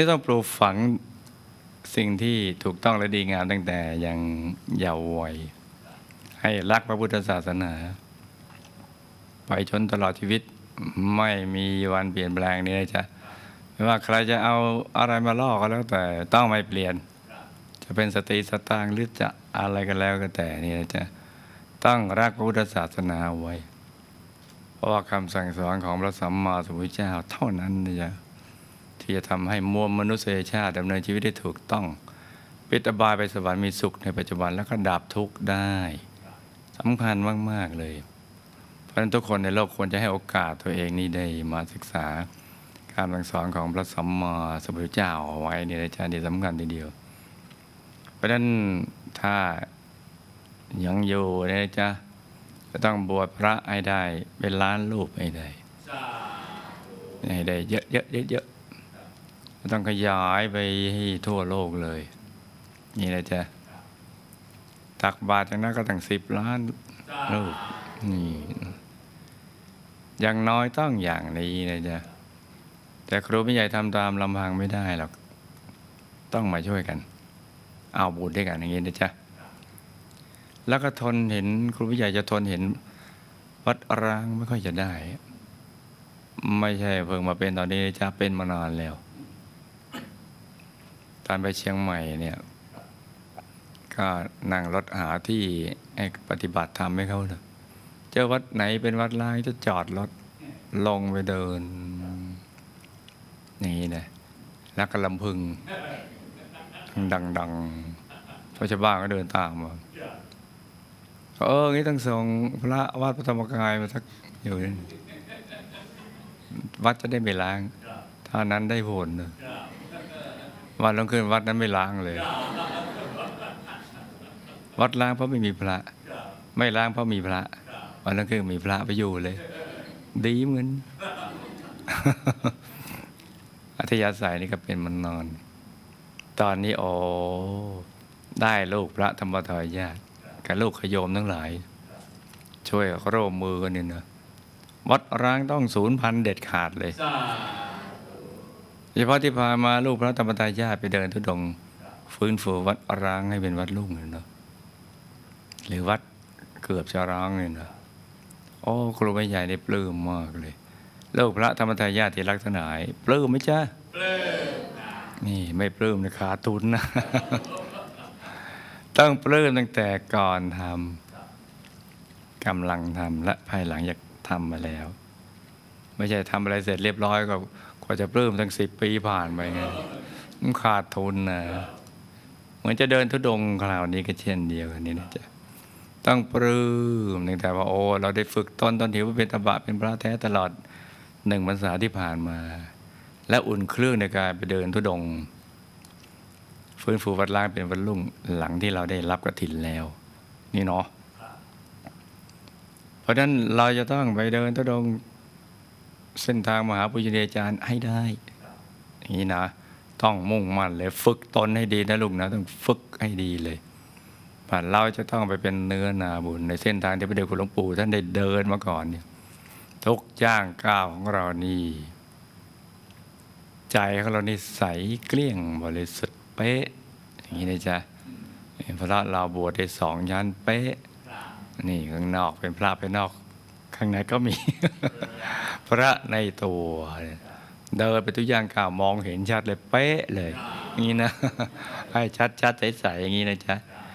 นี่ต้องปลูกฝังสิ่งที่ถูกต้องและดีงามตั้งแต่ยังเยาว์วัย ให้รักพระพุทธศาสนา ไปจนตลอดชีวิตไม่มีวันเปลี่ยนแปลงนี่นะจ๊ะไม่ว่าใครจะเอาอะไรมาล่อก็แล้วแต่ต้องไม่เปลี่ยน จะเป็นสตรีสตางหรือจะอะไรกันแล้วก็แต่นี่นะจ๊ะต้องรักพระพุทธศาสนาไว้ เพราะว่าคำสั่งสอนของพระสัมมาสัมพุทธเจ้าเท่านั้นนะจ๊ะ ที่จะทำให้มวลมนุษยชาติดำเนินชีวิตได้ถูกต้อง ปิดอบายไปสวรรค์มีสุขในปัจจุบันแล้วก็ดับทุกข์ได้สำคัญมาก ๆ เลย เพราะฉะนั้นทุกคนในโลกควรจะให้โอกาสตัวเองนี่ได้มาศึกษาการสั่งสอนของพระสัมมาสัมพุทธเจ้าเอาไว้ในอาจารย์ที่สำคัญทีเดียว เพราะฉะนั้นถ้ายังอยู่นะจ๊ะก็ต้องบวชพระให้ได้เป็นล้านรูปให้ได้ให้ได้เยอะเยอะเยอะเยอะๆ ต้องขยายไปให้ทั่วโลกเลย นี่นะจ๊ะตักบาตรอย่างนั้นก็ตั้งสิบล้านรูปนี่อย่างน้อยต้องอย่างนี้นะจ๊ะแต่ครูไม่ใหญ่ทำตามลำพังไม่ได้หรอก ต้องมาช่วยกัน เอาบุญด้วยกันอย่างนี้นะจ๊ะแล้วก็ทนเห็นครูผู้ใหญ่จะทนเห็น วัดร้างไม่ค่อยจะได้ ไม่ใช่เพิ่งมาเป็นตอนนี้นะจ๊ะเป็นมานานแล้ว ตอนไปเชียงใหม่เนี่ยก็นั่งรถหาที่ให้ปฏิบัติธรรมให้เขาเลยเจอวัดไหนเป็นวัดร้างจะจอดรถลงไปเดินนี้นะแล้วก็ลำพึง ดังๆเพราะชาวบ้านก็เดินตามมาเอองี้ต้องส่งพระวัดพระธรรมกายมาสักอยู่นี่วัดจะได้ไม่ล้าง ถ้านั้นได้ผลนะ วันลงคืนวัดนั้นไม่ล้างเลย วัดล้างเพราะไม่มีพระ ไม่ล้างเพราะมีพระ วันนั้นคือมีพระไปอยู่เลย ดีเหมือนอัธยาศัยนี่ก็เป็นมันนอน ตอนนี้โอ้ได้ลูกพระธรรมทายญาทกับลูกขโยมทั้งหลาย ช่วยร่วมมือกันนี่นะวัดร้างต้องศูนย์พันเด็ดขาดเลย เฉพาะที่พามาลูกพระธรรมทายาทไปเดินทุดงค์ฟื้นฟูวัดร้างให้เป็นวัดลุ่งเลยเนาะหรือวัดเกือบจะร้างเลยนะโอ้ครูไม่ใหญ่ได้ปลื้มมากเลยลูกพระธรรมทายาทที่รักสนายปลื้มไหมจ๊ะนี่ไม่ปลื้มนะขาดทุนนะต้องปลื้มตั้งแต่ก่อนทำกำลังทำและภายหลังอยากทำมาแล้ว ไม่ใช่ทำอะไรเสร็จเรียบร้อยก็กว่าจะปลื้มตั้งสิบปีผ่านไปไงมันขาดทุนนะเหมือนจะเดินทุดงค์คราวนี้ก็เช่นเดียวกันนี่นะจ๊ะต้องปลื้มตั้งแต่ว่าโอ้เราได้ฝึกตนตอนถือว่าเป็นตบะเป็นพระแท้ตลอดหนึ่งพรรษาที่ผ่านมา และอุ่นเครื่องในการไปเดินทุดงค์ฟื้นฟูวัดล้างเป็นวันรุ่งหลังที่เราได้รับกระถินแล้ว นี่เนาะเพราะฉะนั้นเราจะต้องไปเดินทุดงค์ เส้นทางมหาปุญญาจารย์ให้ได้อย่างนี้นะต้องมุ่งมั่นเลย ฝึกตนให้ดีนะลูกนะต้องฝึกให้ดีเลยผ่านเราจะต้องไปเป็นเนื้อนาบุญ ในเส้นทางที่พระเดชคุณหลวงปู่ท่านได้เดินมาก่อนเนี่ยทุกย่างก้าวของเรานี่ใจของเรานี่ใสเกลี้ยงบริสุทธิ์เป๊ะอย่างนี้นะจ๊ะพระเราบวชได้สองชั้นเป๊ะนี่ข้างนอกเป็นพระไปนอก ข้างในก็มี พระในตัว เดินไปทุกอย่างก้าวมองเห็นชัดเลยเป๊ะเลย อย่างนี้นะ ให้ชัดชัดๆใส ๆ อย่างนี้นะจ๊ะ